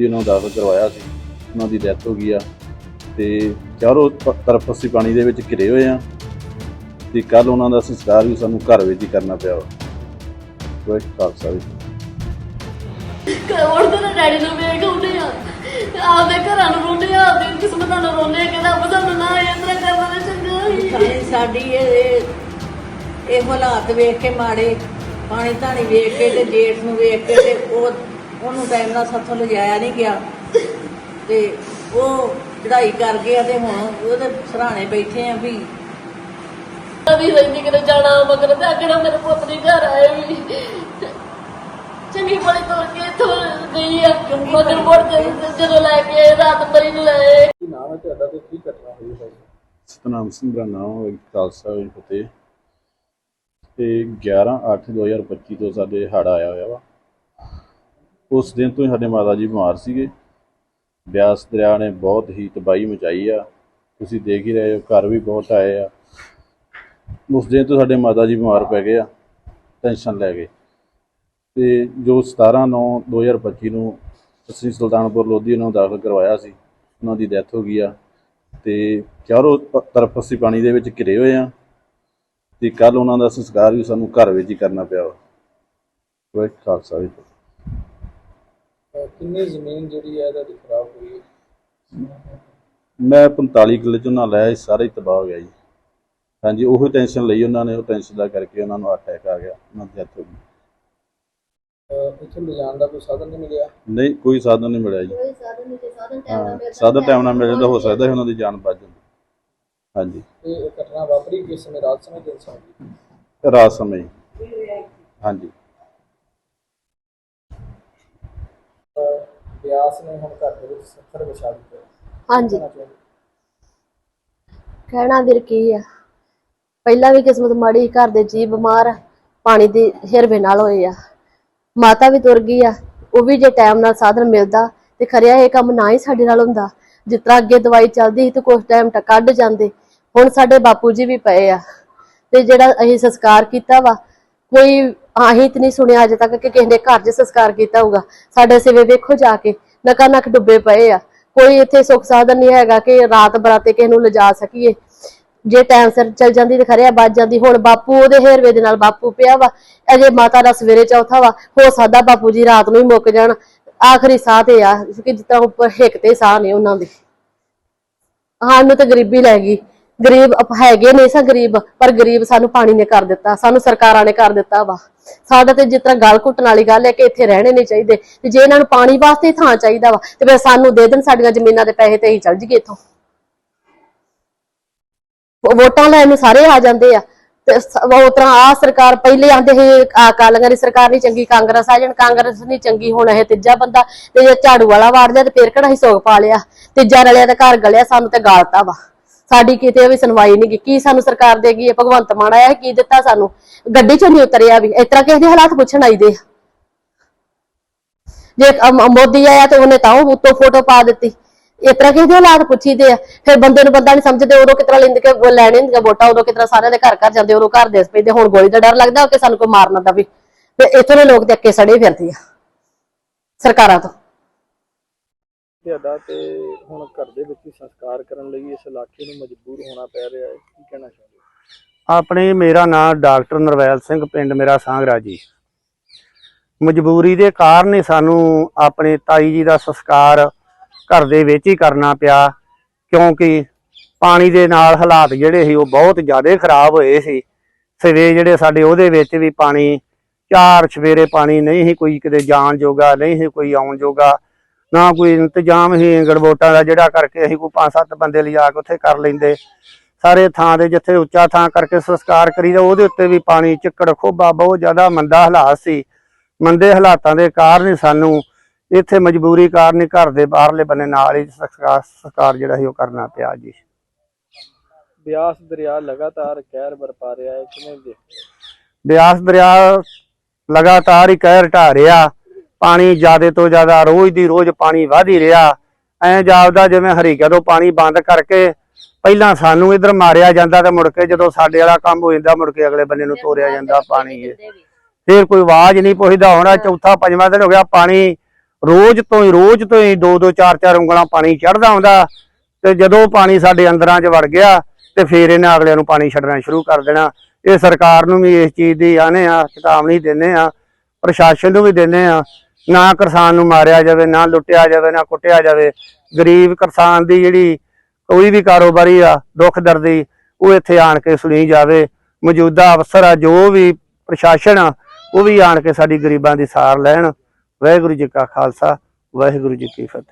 ਲੋਧੀ ਉਹਨਾਂ ਨੂੰ ਦਾਖਲ ਕਰਵਾਇਆ ਸੀ ਉਹਨਾਂ ਦੀ ਡੈਥ ਹੋ ਗਈ ਆ। ਤੇ ਚਾਰੋਂ ਪ- ਤਰਫ ਅਸੀਂ ਪਾਣੀ ਦੇ ਵਿੱਚ ਘਿਰੇ ਹੋਏ ਆ ਤੇ ਕੱਲ ਉਹਨਾਂ ਦਾ ਸੰਸਕਾਰ ਵੀ ਸਾਨੂੰ ਘਰ ਵਿੱਚ ਹੀ ਕਰਨਾ ਪਿਆ ਵਾ। ਕੋਈ ਖਾਲਸਾ ਵੀ ਹੁਣ ਤਾਂ ਡੈਡੀ ਨੂੰ ਵੇਖ ਆਉਂਦੇ ਆ। ਆਪਦੇ ਘਰਾਂ ਨੂੰ ਰੋਂਦੇ ਆ ਆਪਦੀ ਕਿਸਮਤਾਂ ਨੂੰ ਰੋਂਦੇ ਆ ਕਹਿੰਦਾ ਰੱਬ ਸਾਨੂੰ ਨਾ ਇਸ ਤਰ੍ਹਾਂ ਕਰਨਾ ਚੰਗਾ ਸੀ ਸਾਡੀ ਸਾਡੀ ਇਹ- ਇਹ ਹਾਲਾਤ ਵੇਖ ਕੇ ਮਾੜੇ ਪਾਣੀ ਧਾਣੀ ਵੇਖ ਕੇ ਤੇ ਜੇਠ ਨੂੰ ਵੇਖ ਕੇ ਤੇ ਉਹ ਉਹਨੂੰ ਟਾਈਮ ਨਾਲ ਸਾਥੋਂ ਲਿਜਾਇਆ ਨਹੀਂ ਗਿਆ। ਤੇ ਉਹ ਚੜਾਈ ਕਰ ਗਿਆ ਤੇ ਹੁਣ ਉਹਦੇ ਸਰਾਣੇ ਬੈਠੇ ਆ ਵੀ ਵੀ ਰਹਿੰਦੀ ਕਿਤੇ ਜਾਣਾ ਮਗਰ ਤੇ ਆਖਣਾ ਮੇਰੇ ਪੁੱਤ ਦੀ ਘਰ ਆਏ ਵੀ ਚੰਗੀ ਬੜੀ ਤੁਰ ਕੇ ਇੱਥੋਂ ਗਈ ਆ ਮਗਰ ਮੁੜ ਕੇ ਜਦੋਂ ਲੈ ਕੇ ਆਏ, ਰਾਤ ਬਰੀ ਨੂੰ ਲੈ ਆਏ। ਸਤਨਾਮ ਸਿੰਘ ਦਾ ਨਾਮ ਹੈ ਖਾਲਸਾ ਵੀ ਫਤਿਹ। ਤੇ 11 8 2025 ਤੋਂ ਸਾਡੇ ਹੜ ਆਇਆ ਹੋਇਆ ਵਾ। ਉਸ ਦਿਨ ਤੋਂ ਹੀ ਸਾਡੇ ਮਾਤਾ ਜੀ ਬਿਮਾਰ ਸੀਗੇ। ਬਿਆਸ ਦਰਿਆ ਨੇ ਬਹੁਤ ਹੀ ਤਬਾਹੀ ਮਚਾਈ ਆ। ਤੁਸੀਂ ਦੇਖ ਹੀ ਰਹੇ ਹੋ, ਘਰ ਵੀ ਬਹੁਤ ਆਏ ਆ। ਉਸ ਦਿਨ ਤੋਂ ਸਾਡੇ ਮਾਤਾ ਜੀ ਬਿਮਾਰ ਪੈ ਗਏ ਆ, ਟੈਨਸ਼ਨ ਲੈ ਗਏ। ਤੇ ਜੋ 17 9 2025 ਨੂੰ ਅਸੀਂ ਸੁਲਤਾਨਪੁਰ ਲੋਧੀ ਨੂੰ ਦਾਖਲ ਕਰਵਾਇਆ ਸੀ, ਉਹਨਾਂ ਦੀ ਡੈਥ ਹੋ ਗਈ ਆ। ਤੇ ਚਾਰੋਂ ਤਰਫ ਅਸੀਂ ਪਾਣੀ ਦੇ ਵਿੱਚ ਘਿਰੇ ਹੋਏ ਆ। ਤੇ ਕੱਲ ਉਹਨਾਂ ਦਾ ਸੰਸਕਾਰ ਵੀ ਸਾਨੂੰ ਘਰ ਵਿੱਚ ਹੀ ਕਰਨਾ ਪਿਆ ਵਾ। ਵਾਹਿਗੁਰੂ ਖਾਲਸਾ ਵੀ ਕਿੰਨੀ ਜ਼ਮੀਨ ਜਿਹੜੀ ਹੈ ਤੁਹਾਡੀ ਖਰਾਬ ਹੋਈ ਹੈ? ਮੈਂ 45 ਕਿੱਲੇ ਝੋਨਾ ਲਾਇਆ ਸਾਰਾ ਹੀ ਤਬਾਹ ਹੋ ਗਿਆ ਜੀ। ਹਾਂਜੀ ਉਹੀ ਟੈਨਸ਼ਨ ਲਈ ਉਹਨਾਂ ਨੇ ਉਹ ਟੈਨਸ਼ਨ ਦਾ ਕਰਕੇ ਉਹਨਾਂ ਨੂੰ ਅਟੈਕ ਆ ਗਿਆ ਉਹਨਾਂ ਦੀ ਡੈਥ ਹੋ ਗਈ। ਇੱਥੇ ਲਿਜਾਣ ਦਾ ਕੋਈ ਸਾਧਨ ਨਹੀਂ ਮਿਲਿਆ? ਨਹੀਂ ਕੋਈ ਸਾਧਨ ਨਹੀਂ ਮਿਲਿਆ ਜੀ। ਕੋਈ ਸਾਧਨ ਨਹੀਂ ਤੇ ਸਾਧਨ ਟਾਈਮ ਨਾਲ ਹਾਂ ਮਿਲ ਸਾਧਨ ਟਾਈਮ ਨਾਲ ਮਿਲ ਜਾਂਦਾ ਹੋ ਸਕਦਾ ਸੀ ਉਹਨਾਂ ਦੀ ਜਾਨ ਬਚ ਜਾਂਦੀ। ਹਾਂਜੀ। ਇਹ ਘਟਨਾ ਵਾਪਰੀ ਕਿਸ ਸਮੇਂ? ਰਾਤ ਸਮੇਂ ਦਿਨ ਸਮੇਂ? ਰਾਤ ਸਮੇਂ ਹਾਂਜੀ। ਬਿਆਸ ਨੇ ਹੁਣ ਘਰ ਦੇ ਵਿੱਚ ਸੱਥਰ ਵਿਛਾ ਦਿੱਤਾ ਹਾਂਜੀ। ਕਹਿਣਾ ਵੀਰ ਕੀ ਆ? ਪਹਿਲਾਂ ਵੀ ਕਿਸਮਤ ਮਾੜੀ ਘਰ ਦੇ ਜੀ ਬਿਮਾਰ ਪਾਣੀ ਦੀ ਹਿਰਵੇ ਨਾਲ ਹੋਏ ਆ। ਮਾਤਾ ਵੀ ਤੁਰ ਗਈ ਆ। ਉਹ ਵੀ ਜੇ ਟਾਈਮ ਨਾਲ ਸਾਧਨ ਮਿਲਦਾ ਤੇ ਖਰਿਆ ਇਹ ਕੰਮ ਨਾ ਹੀ ਸਾਡੇ ਨਾਲ ਹੁੰਦਾ। ਜਿਸ ਤਰ੍ਹਾਂ ਅੱਗੇ ਦਵਾਈ ਚੱਲਦੀ ਸੀ ਤੇ ਕੁਝ ਟਾਈਮ ਤੱਕ ਕੱਢ ਜਾਂਦੇ। ਹੁਣ ਸਾਡੇ ਬਾਪੂ ਜੀ ਵੀ ਪਏ ਆ। ਤੇ ਜਿਹੜਾ ਅਸੀਂ ਸੰਸਕਾਰ ਕੀਤਾ ਵਾ ਕੋਈ ਆਹੀਂ ਤੇ ਨਹੀਂ ਸੁਣਿਆ ਅਜੇ ਤੱਕ ਕਿ ਕਿਸੇ ਨੇ ਘਰ 'ਚ ਸੰਸਕਾਰ ਕੀਤਾ ਹੋਊਗਾ। ਸਾਡੇ ਸਿਵੇ ਵੇਖੋ ਜਾ ਕੇ। ਨਕਾ ਨਕ ਡੁੱਬੇ ਪਏ ਆ। ਕੋਈ ਇੱਥੇ ਸੁੱਖ ਸਾਧਨ ਨਹੀਂ ਹੈਗਾ ਕਿ ਰਾਤ ਬਰਾਤੇ ਕਿਸੇ ਨੂੰ ਲਿਜਾ ਸਕੀਏ। ਜੇ ਟਾਈਮ ਸਿਰ ਚਲ ਜਾਂਦੀ ਤੇ ਖਰਿਆ ਬਚ ਜਾਂਦੀ। ਹੁਣ ਬਾਪੂ ਉਹਦੇ ਹੇਰਵੇ ਦੇ ਨਾਲ ਬਾਪੂ ਪਿਆ ਵਾ। ਅਜੇ ਮਾਤਾ ਦਾ ਸਵੇਰੇ ਚੌਥਾ ਵਾ। ਹੋ ਸਕਦਾ ਬਾਪੂ ਜੀ ਰਾਤ ਨੂੰ ਹੀ ਮੁੱਕ ਜਾਣ। ਆਖਰੀ ਸਾਹ ਤੇ ਆ ਕਿ ਜਿੱਦਾਂ ਉੱਪਰ ਹਿੱਕ ਤੇ ਸਾਹ ਨੇ ਉਹਨਾਂ ਦੇ। ਸਾਨੂੰ ਤਾਂ ਗਰੀਬੀ ਲੈ ਗਈ। ਗਰੀਬ ਅਪ- ਹੈਗੇ ਨੇ ਸਾਂ ਗਰੀਬ, ਪਰ ਗਰੀਬ ਸਾਨੂੰ ਪਾਣੀ ਨੇ ਕਰ ਦਿੱਤਾ, ਸਾਨੂੰ ਸਰਕਾਰਾਂ ਨੇ ਕਰ ਦਿੱਤਾ ਵਾ। ਸਾਡਾ ਤੇ ਜਿਸ ਤਰ੍ਹਾਂ ਗਲ ਘੁੱਟਣ ਵਾਲੀ ਗੱਲ ਹੈ ਕਿ ਇੱਥੇ ਰਹਿਣੇ ਨਹੀਂ ਚਾਹੀਦੇ, ਤੇ ਜੇ ਇਹਨਾਂ ਨੂੰ ਪਾਣੀ ਵਾਸਤੇ ਥਾਂ ਚਾਹੀਦਾ ਵਾ, ਤੇ ਫਿਰ ਸਾਨੂੰ ਦੇ ਦੇਣ ਸਾਡੀਆਂ ਜ਼ਮੀਨਾਂ ਦੇ ਪੈਸੇ ਤੇ ਅਸੀਂ ਚੱਲ ਜੀਏ ਇੱਥੋਂ। ਵੋ- ਵੋਟਾਂ ਲੈਣ ਨੂੰ ਸਾਰੇ ਆ ਜਾਂਦੇ ਆ, ਤੇ ਸ- ਉਹ ਤਰ੍ਹਾਂ ਆ ਸਰਕਾਰ ਪਹਿਲੇ ਆਂਦੇ ਸੀ ਅਕਾਲੀਆਂ ਦੀ ਸਰਕਾਰ ਨਹੀਂ ਚੰਗੀ, ਕਾਂਗਰਸ ਆ ਜਾਣ, ਕਾਂਗਰਸ ਨਹੀਂ ਚੰਗੀ, ਹੁਣ ਇਹ ਤੀਜਾ ਬੰਦਾ, ਤੇ ਜੇ ਝਾੜੂ ਵਾਲਾ ਵਾੜ ਜਾ ਤੇ ਫੇਰ ਕਿਹੜਾ ਹੀ ਸੋਗ ਪਾ ਲਿਆ। ਤੀਜਾ ਰਲਿਆ ਤੇ ਘਰ ਗਲਿਆ, ਸਾਨੂੰ ਤੇ ਗਾਲਤਾ ਵਾ। ਸਾਡੀ ਕਿਤੇ ਵੀ ਸੁਣਵਾਈ ਨਹੀਂ ਕੀ ਸਾਨੂੰ ਸਰਕਾਰ ਦੇਗੀ? ਇਹ ਭਗਵੰਤ ਮਾਨ ਆਇਆ ਕੀ ਦਿੱਤਾ ਸਾਨੂੰ? ਗੱਡੀ ਚੋਂ ਨਹੀਂ ਉਤਰਿਆ ਵੀ। ਇਸ ਤਰ੍ਹਾਂ ਕਿਸੇ ਦੇ ਹਾਲਾਤ ਪੁੱਛਣ ਆਈਦੇ ਆ ਜੇ ਮੋਦੀ ਆਇਆ ਤੇ ਉਹਨੇ ਤਾਂ ਉਹ ਉੱਤੋਂ ਫੋਟੋ ਪਾ ਦਿੱਤੀ। ਇਸ ਤਰ੍ਹਾਂ ਕਿਸੇ ਦੇ ਹਾਲਾਤ ਪੁੱਛੀਦੇ ਆ। ਫਿਰ ਬੰਦੇ ਨੂੰ ਬੰਦਾ ਨਹੀਂ ਸਮਝਦੇ, ਉਦੋਂ ਕਿਤਰਾ ਲੈਂਦ ਕੇ ਉਹ ਲੈਣੇ ਹੁੰਦੀਆਂ ਵੋਟਾਂ, ਉਦੋਂ ਕਿਤਰਾ ਸਾਰਿਆਂ ਦੇ ਘਰ ਘਰ ਜਾਂਦੇ, ਉਦੋਂ ਘਰ ਦੇਸ ਪੈਂਦੇ ਹੁਣ ਗੋਲੀ ਦਾ ਡਰ ਲੱਗਦਾ ਕਿ ਸਾਨੂੰ ਕੋਈ ਮਾਰਨ ਦਾ ਵੀ। ਤੇ ਇੱਥੋਂ ਦੇ ਲੋਕ ਤੇ ਅੱਕੇ ਸੜੇ ਫਿਰਦੇ ਆ। ਸਰਕਾਰਾਂ ਤੋਂ। ਤੁਹਾਡਾ ਤੇ ਹੁਣ ਘਰ ਦੇ ਵਿੱਚ ਹੀ ਸੰਸਕਾਰ ਕਰਨ ਲਈ ਇਸ ਇਲਾਕੇ ਨੂੰ ਮਜਬੂਰ ਹੋਣਾ ਪੈ ਰਿਹਾ ਹੈ। ਕੀ ਕਹਿਣਾ ਚਾਹੁੰਦੇ ਹੋ? ਆਪਣੇ ਮੇਰਾ ਨਾਮ ਡਾਕਟਰ ਨਰਵੈਲ ਸਿੰਘ, ਪਿੰਡ ਮੇਰਾ ਸਾਂਗਰਾ ਜੀ ਮਜਬੂਰੀ ਦੇ ਕਾਰਨ ਹੀ ਸਾਨੂੰ ਆਪਣੇ ਤਾਈ ਜੀ ਦਾ ਸੰਸਕਾਰ ਘਰ ਦੇ ਵਿੱਚ ਹੀ ਕਰਨਾ ਪਿਆ, ਕਿਉਂਕਿ ਪਾਣੀ ਦੇ ਨਾਲ ਹਾਲਾਤ ਜਿਹੜੇ ਸੀ ਉਹ ਬਹੁਤ ਜ਼ਿਆਦਾ ਖਰਾਬ ਹੋਏ ਸੀ। ਸਵੇ ਜਿਹੜੇ ਸਾਡੇ ਉਹਦੇ ਵਿੱਚ ਵੀ ਪਾਣੀ, ਚਾਰ ਸਵੇਰੇ ਪਾਣੀ ਨਹੀਂ ਸੀ ਕੋਈ ਕਿਤੇ ਜਾਣ ਜੋਗਾ, ਨਹੀਂ ਸੀ ਕੋਈ ਆਉਣ ਜੋਗਾ। ਨਾ ਕੋਈ ਇੰਤਜ਼ਾਮ ਸੀ ਗੜਬੋਟਾਂ ਦਾ ਜਿਹੜਾ ਕਰਕੇ ਅਸੀਂ ਕੋਈ ਪੰਜ ਸੱਤ ਬੰਦੇ ਲਿਜਾ ਕੇ ਉੱਥੇ ਕਰ ਲੈਂਦੇ। ਸਾਰੇ ਥਾਂ ਦੇ ਜਿੱਥੇ ਉੱਚਾ ਥਾਂ ਕਰਕੇ ਸੰਸਕਾਰ ਕਰੀਦਾ ਉਹਦੇ ਉੱਤੇ ਵੀ ਪਾਣੀ ਚਿੱਕੜ ਖੋਬਾ ਬਹੁਤ ਜ਼ਿਆਦਾ ਮੰਦਾ ਹਾਲਾਤ ਸੀ। ਮੰਦੇ ਹਾਲਾਤਾਂ ਦੇ ਕਾਰਨ ਹੀ ਸਾਨੂੰ ਇੱਥੇ ਮਜਬੂਰੀ ਕਾਰਨ ਹੀ ਘਰ ਦੇ ਬਾਹਰਲੇ ਬੰਨੇ ਨਾਲ ਹੀ ਸੰਸਕਾਰ ਜਿਹੜਾ ਸੀ ਉਹ ਕਰਨਾ ਪਿਆ ਜੀ। ਬਿਆਸ ਦਰਿਆ ਲਗਾਤਾਰ ਕਹਿਰ ਬਰਪਾ ਰਿਹਾ ਹੈ ਕਿਵੇਂ ਦੇਖਦੇ ਹੋ? ਬਿਆਸ ਦਰਿਆ ਲਗਾਤਾਰ ਹੀ ਕਹਿਰ ਢਾ ਰਿਹਾ। ਪਾਣੀ ਜ਼ਿਆਦੇ ਤੋਂ ਜ਼ਿਆਦਾ ਰੋਜ਼ ਦੀ ਰੋਜ਼ ਪਾਣੀ ਵਧ ਹੀ ਰਿਹਾ। ਐਂ ਜਾਪਦਾ ਜਿਵੇਂ ਹਰੀਕਾ ਤੋਂ ਪਾਣੀ ਬੰਦ ਕਰਕੇ ਪਹਿਲਾਂ ਸਾਨੂੰ ਇਧਰ ਮਾਰਿਆ ਜਾਂਦਾ ਤੇ ਮੁੜ ਕੇ ਜਦੋਂ ਸਾਡੇ ਵਾਲਾ ਕੰਮ ਹੋ ਜਾਂਦਾ ਮੁੜ ਕੇ ਅਗਲੇ ਬੰਨੇ ਨੂੰ ਤੋਰਿਆ ਜਾਂਦਾ ਪਾਣੀ ਇਹ। ਫਿਰ ਕੋਈ ਆਵਾਜ਼ ਨਹੀਂ ਪੁੱਛਦਾ ਹੋਣਾ ਚੌਥਾ ਪੰਜਵਾਂ ਦਿਨ ਹੋ ਗਿਆ ਪਾਣੀ ਰੋਜ਼ ਤੋਂ ਹੀ ਰੋਜ਼ ਤੋਂ ਹੀ ਦੋ ਦੋ ਚਾਰ ਚਾਰ ਉਂਗਲਾਂ ਪਾਣੀ ਚੜਦਾ ਆਉਂਦਾ ਤੇ ਜਦੋਂ ਪਾਣੀ ਸਾਡੇ ਅੰਦਰਾਂ 'ਚ ਵੜ ਗਿਆ ਤੇ ਫੇਰ ਇਹਨਾਂ ਅਗਲਿਆਂ ਨੂੰ ਪਾਣੀ ਛੱਡਣਾ ਸ਼ੁਰੂ ਕਰ ਦੇਣਾ। ਇਹ ਸਰਕਾਰ ਨੂੰ ਵੀ ਇਸ ਚੀਜ਼ ਦੀ ਆਨੇ ਆ ਚੇਤਾਵਨੀ ਦਿੰਦੇ ਆ ਪ੍ਰਸ਼ਾਸਨ ਨੂੰ ਵੀ ਦਿੰਦੇ ਆ ਨਾ ਕਿਸਾਨ ਨੂੰ ਮਾਰਿਆ ਜਾਵੇ, ਨਾ ਲੁੱਟਿਆ ਜਾਵੇ, ਨਾ ਕੁੱਟਿਆ ਜਾਵੇ। ਗਰੀਬ ਕਿਸਾਨ ਦੀ ਜਿਹੜੀ ਕੋਈ ਵੀ ਕਾਰੋਬਾਰੀ ਆ, ਦੁੱਖ ਦਰਦੀ, ਉਹ ਇੱਥੇ ਆਣ ਕੇ ਸੁਣੀ ਜਾਵੇ। ਮੌਜੂਦਾ ਅਫਸਰ ਆ, ਜੋ ਵੀ ਪ੍ਰਸ਼ਾਸਨ ਆ, ਉਹ ਵੀ ਆਣ ਕੇ ਸਾਡੀ ਗਰੀਬਾਂ ਦੀ ਸਾਰ ਲੈਣ। ਵਾਹਿਗੁਰੂ ਜੀ ਕਾ ਖਾਲਸਾ, ਵਾਹਿਗੁਰੂ ਜੀ ਕੀ ਫਤਿਹ।